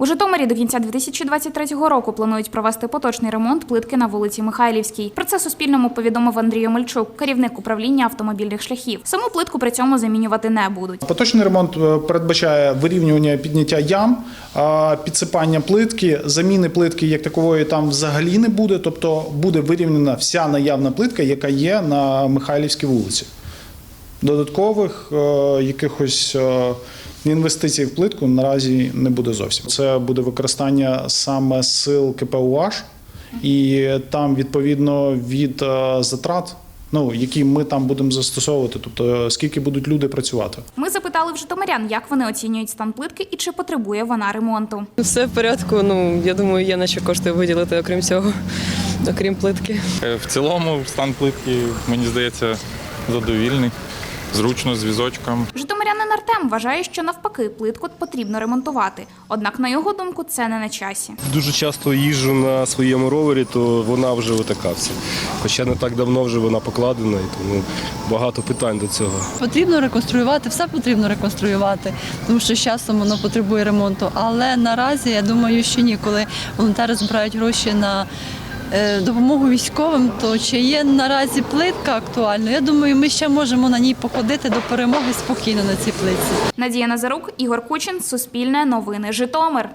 У Житомирі до кінця 2023 року планують провести поточний ремонт плитки на вулиці Михайлівській. Про це Суспільному повідомив Андрій Омельчук, керівник управління автомобільних шляхів. Саму плитку при цьому замінювати не будуть. Поточний ремонт е, передбачає вирівнювання підняття ям, підсипання плитки. Заміни плитки як такової там взагалі не буде. Тобто буде вирівняна вся наявна плитка, яка є на Михайлівській вулиці. Додаткових е, якихось е, інвестицій в плитку наразі не буде зовсім. Це буде використання саме сил КПУАЖ, і там відповідно від е, затрат. Ну, які ми там будемо застосовувати, тобто скільки будуть люди працювати. Ми запитали в житомирян, як вони оцінюють стан плитки і чи потребує вона ремонту. Все в порядку. Ну я думаю, є на що кошти виділити, окрім цього, окрім плитки. В цілому стан плитки, мені здається, задовільний, зручно з візочком. Житомирянин Артем вважає, що навпаки плитку потрібно ремонтувати. Однак, на його думку, це не на часі. Дуже часто їжджу на своєму ровері, то вона вже отака вся. Хоча не так давно вже вона покладена, і тому багато питань до цього. Потрібно реконструювати, все потрібно реконструювати, тому що з часом воно потребує ремонту. Але наразі я думаю, що ні, коли волонтери збирають гроші на допомогу військовим, то чи є наразі плитка актуальна? Я думаю, ми ще можемо на ній походити до перемоги спокійно на цій плитці. Надія Назарук, Ігор Кучин, Суспільне новини, Житомир.